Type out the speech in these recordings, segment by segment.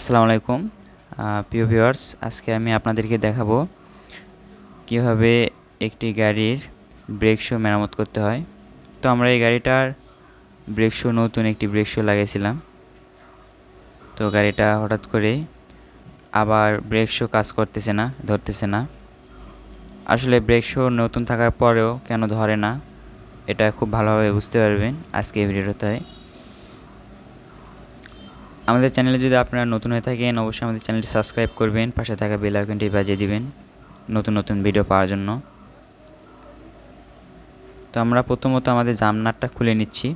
আসসালামু আলাইকুম। প্রিয় ভিউয়ার্স, আজকে আমি আপনাদেরকে দেখাবো কীভাবে একটি গাড়ির ব্রেক শো মেরামত করতে হয়। তো আমরা এই গাড়িটার ব্রেক শো, নতুন একটি ব্রেক শো লাগিয়েছিলাম তো গাড়িটা হঠাৎ করে আবার ব্রেক শো কাজ করতেছে না, ধরতেছে না। আসলে ব্রেক শো নতুন থাকার পরেও কেন ধরে না, এটা খুব ভালোভাবে বুঝতে পারবেন আজকে এই ভিডিওটাতে আমাদের চ্যানেলে যদি আপনারা নতুন হয়ে থাকেন, অবশ্যই আমাদের চ্যানেলটি সাবস্ক্রাইব করবেন, পাশে থাকা বেল আইকনটি বাজিয়ে দিবেন নতুন নতুন ভিডিও পাওয়ার জন্য। তো আমরা প্রথমত আমাদের জামনাটটা খুলে নিচ্ছি।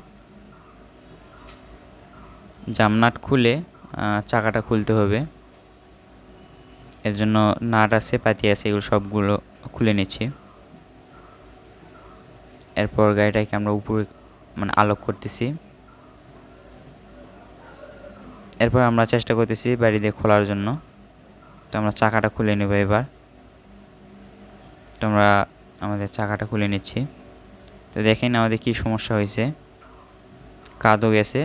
জামনাট খুলে চাকাটা খুলতে হবে। এর জন্য নাট আছে, পাতি আছে, এগুলো সবগুলো খুলে নিচ্ছি। এরপর গাড়িটাকে আমরা উপরে মানে আলোক করতেছি। এরপর আমরা চেষ্টা করতেছি বাড়ি দিয়ে খোলার জন্য। তো আমরা চাকাটা খুলে নেব এবার। তো আমরা আমাদের চাকাটা খুলে নিচ্ছি। তো দেখেন আমাদের কি সমস্যা হয়েছে। কাদো গেছে,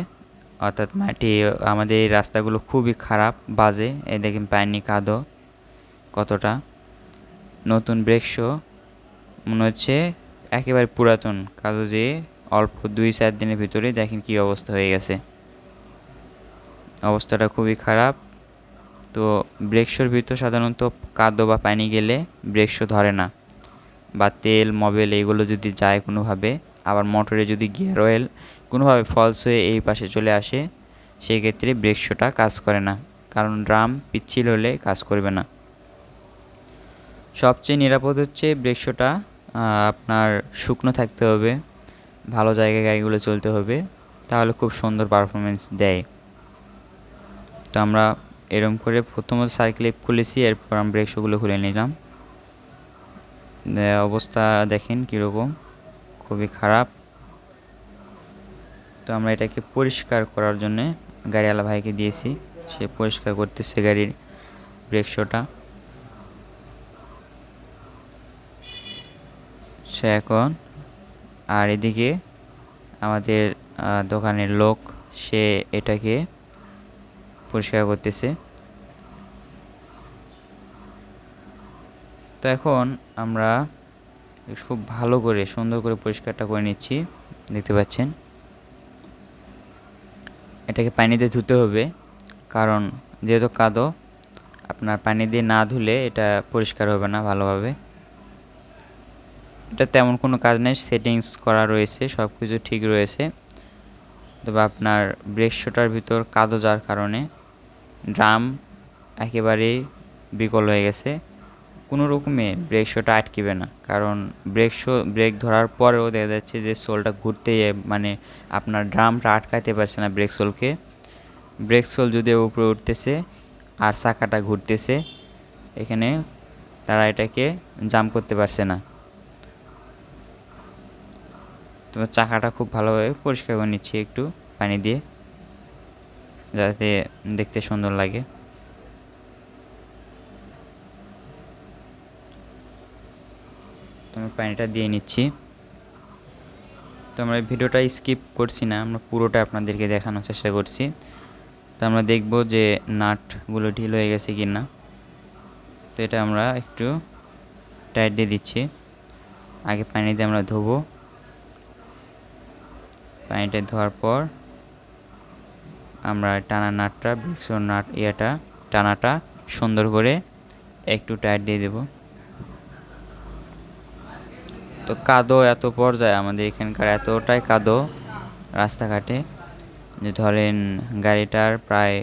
অর্থাৎ মাটি, আমাদের এই রাস্তাগুলো খুবই খারাপ, বাজে। এই দেখেন পায়নি কাদো কতটা। নতুন ব্রেক শো, মনে হচ্ছে একেবারে পুরাতন। কাদো যে অল্প দুই চার দিনের ভিতরে দেখেন কি অবস্থা হয়ে গেছে। অবস্থাটা খুবই খারাপ। তো ব্রেকশোর ভিতর সাধারণত কাদো বা পানি গেলে ব্রেকশো ধরে না বা তেল, মোবিল এইগুলো যদি যায় কোনোভাবে, আবার মোটরে যদি গিয়ার অয়েল কোনোভাবে ফলস হয়ে এই পাশে চলে আসে সেই ক্ষেত্রে ব্রেকশোটা কাজ করে না। কারণ ড্রাম পিচ্ছিল হলে কাজ করবে না। সবচেয়ে নিরাপদ হচ্ছে ব্রেকশোটা আপনার শুকনো থাকতে হবে, ভালো জায়গায় গাড়িগুলো চলতে হবে, তাহলে খুব সুন্দর পারফরমেন্স দেয়। তো আমরা এরম করে প্রথমত সাইকেলে খুলেছি, এরপর আমরা ব্রেক শোগুলো খুলে নিলাম। অবস্থা দেখেন কীরকম, খুবই খারাপ। তো আমরা এটাকে পরিষ্কার করার জন্যে গাড়িওয়ালা ভাইকে দিয়েছি, সে পরিষ্কার করতেছে গাড়ির ব্রেক শোটা সে এখন, আর এদিকে আমাদের দোকানের লোক, সে এটাকে পরিষ্কার করতেছে। তো এখন আমরা খুব ভালো করে, সুন্দর করে পরিষ্কারটা করে নিচ্ছি, দেখতে পাচ্ছেন। এটাকে পানিতে ধুতে হবে, কারণ যেহেতু কাদো, আপনার পানি দিয়ে না ধুলে এটা পরিষ্কার হবে না ভালোভাবে। এটা তেমন কোনো কাজ নেই, সেটিংস করা রয়েছে সব কিছু ঠিক রয়েছে। তবে আপনার ব্রেক শোটার ভিতর কাদো যার কারণে ড্রাম একেবারেই বিকল হয়ে গেছে। কোনো রকমে ব্রেক শোটা আটকিবে না, কারণ ব্রেক শো ব্রেক ধরার পরেও দেখা যাচ্ছে যে সোলটা ঘুরতে মানে আপনার ড্রামটা আটকাতে পারছে না ব্রেক সোলকে ব্রেক সোল যদি উপরে উঠতেছে আর চাকাটা ঘুরতেছে, এখানে তারা এটাকে জাম করতে পারছে না। তো চাকাটা খুব ভালোভাবে পরিষ্কার করে নিচ্ছি একটু পানি দিয়ে। যাতে দেখতে সুন্দর লাগে। তো পানিটা দিয়ে নিচ্ছি। তো আমরা ভিডিওটা স্কিপ করছি না, আমরা পুরোটা আপনাদেরকে দেখানোর চেষ্টা করছি। তো আমরা দেখব যে নাটগুলো ঢিল হয়ে গেছে কি না তো এটা আমরা একটু টাইট দিয়ে দিচ্ছি। আগে পানি দিয়ে আমরা ধোবো। পানিটা ধোয়ার পর আমরা টানা নাটটা ব্রিক্সর নাট ইয়েটা, টানাটা সুন্দর করে একটু টাইট দিয়ে দেব। তো কাদো এত পর্যায়ে, আমাদের এখানকার এতটাই কাদো রাস্তাঘাটে যে ধরেন গাড়িটার প্রায়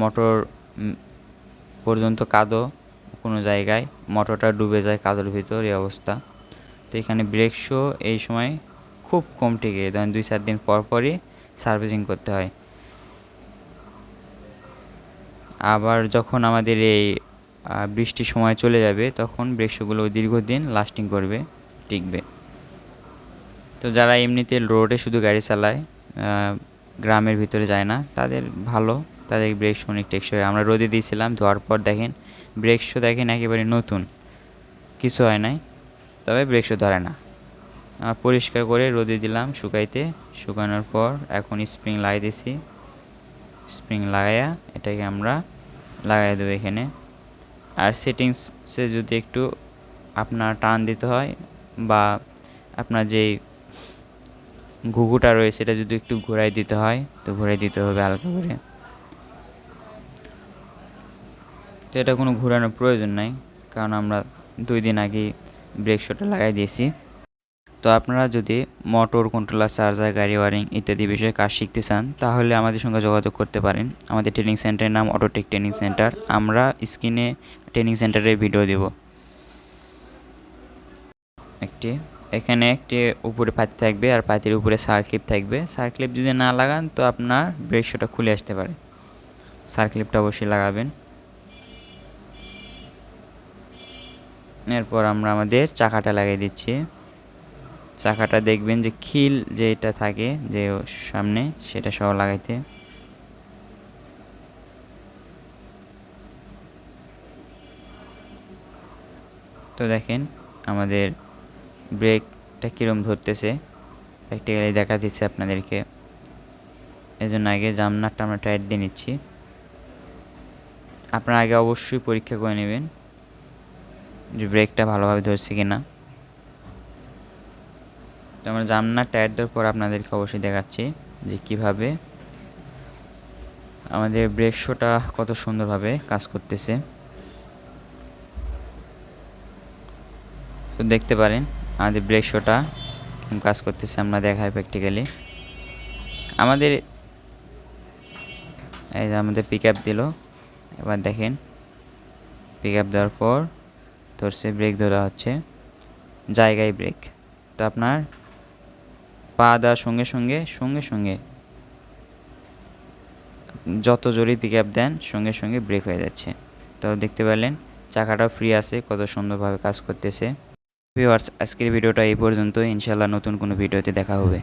মোটর পর্যন্ত কাদো কোনো জায়গায়, মোটরটা ডুবে যায় কাদোর ভিতর, এই অবস্থা। তো এখানে ব্রেক শো এই সময় খুব কম টিকে, ধরেন দুই চার দিন পর পরই সার্ভিসিং করতে হয়। আবার যখন আমাদের এই বৃষ্টির সময় চলে যাবে, তখন ব্রেক শোগুলো দীর্ঘদিন লাস্টিং করবে, টিকবে। তো যারা এমনিতে রোডে শুধু গাড়ি চালায় গ্রামের ভিতরে যায় না, তাদের ভালো, তাদের ব্রেক অনেক টেকসই আমরা রোদে দিয়েছিলাম, ধোয়ার পর দেখেন ব্রেক শো দেখেন একেবারে নতুন, কিছু হয় নাই, তবে ব্রেক শো ধরে না। পরিষ্কার করে রোদে দিলাম শুকাইতে, শুকানোর পর এখন স্প্রিং লাগাই দিছি স্প্রিং লাগাইয়া এটাকে আমরা লাগাই দেবো এখানে। আর সেটিংসে যদি একটু আপনার টান দিতে হয় বা আপনার যেই ঘুঘুটা রয়েছে সেটা যদি একটু ঘোরাই দিতে হয়, তো ঘুরাই দিতে হবে হালকা করে। তো এটা কোনো ঘোরানোর প্রয়োজন নাই, কারণ আমরা দুই দিন আগেই ব্রেক শোটা লাগাই দিয়েছি। তো আপনারা যদি মোটর কন্ট্রোলার চার্জার গাড়ি ওয়ারিং ইত্যাদি বিষয়ে কাজ শিখতে চান, তাহলে আমাদের সঙ্গে যোগাযোগ করতে পারেন। আমাদের ট্রেনিং সেন্টারের নাম অটোটেক ট্রেনিং সেন্টার আমরা স্ক্রিনে ট্রেনিং সেন্টারের ভিডিও দেব। একটি, এখানে একটি উপরে পাতি থাকবে আর পাতির উপরে সার্ক্লিপ থাকবে। সার্ক্লিপ যদি না লাগান, তো আপনার ব্রেক শোটা খুলে আসতে পারে। সার্ক্লিপটা অবশ্যই লাগাবেন। এরপর আমরা আমাদের চাকাটা লাগিয়ে দিচ্ছি। চাকাটা দেখবেন যে খিল যেটা থাকে যে সামনে, সেটা সহ লাগাইতে। তো দেখেন আমাদের ব্রেকটা কীরম ধরতেছে। প্র্যাকটিক্যালি দেখা দিচ্ছে আপনাদেরকে। এই জন্য আগে জামনারটা আমরা টাইট দিয়ে নিচ্ছি। আপনারা আগে অবশ্যই পরীক্ষা করে নেবেন যে ব্রেকটা ভালোভাবে ধরছে কি না তো আমরা জামনার টায়ার দেওয়ার পর আপনাদেরকে অবশ্যই দেখাচ্ছি যে কীভাবে আমাদের ব্রেক শোটা কত সুন্দরভাবে কাজ করতেছে। তো দেখতে পারেন, আমাদের ব্রেক শোটা কাজ করতেছে আমরা দেখাই প্র্যাকটিক্যালি আমাদের এই যে আমাদের পিক আপ দিল, এবার দেখেন পিক আপ দেওয়ার পর ধরছে ব্রেক ধরা হচ্ছে, জায়গায় ব্রেক তো আপনার পা দেওয়ার সঙ্গে সঙ্গে সঙ্গে সঙ্গে। যত জোরে পিক আপ দেন, সঙ্গে সঙ্গে ব্রেক হয়ে যাচ্ছে। তো দেখতে পেলেন চাকাটাও ফ্রি আছে, কত সুন্দরভাবে কাজ করতেছে। ভিউয়ার্স আজকের ভিডিওটা এই পর্যন্ত ইনশাল্লাহ নতুন কোনো ভিডিওতে দেখা হবে।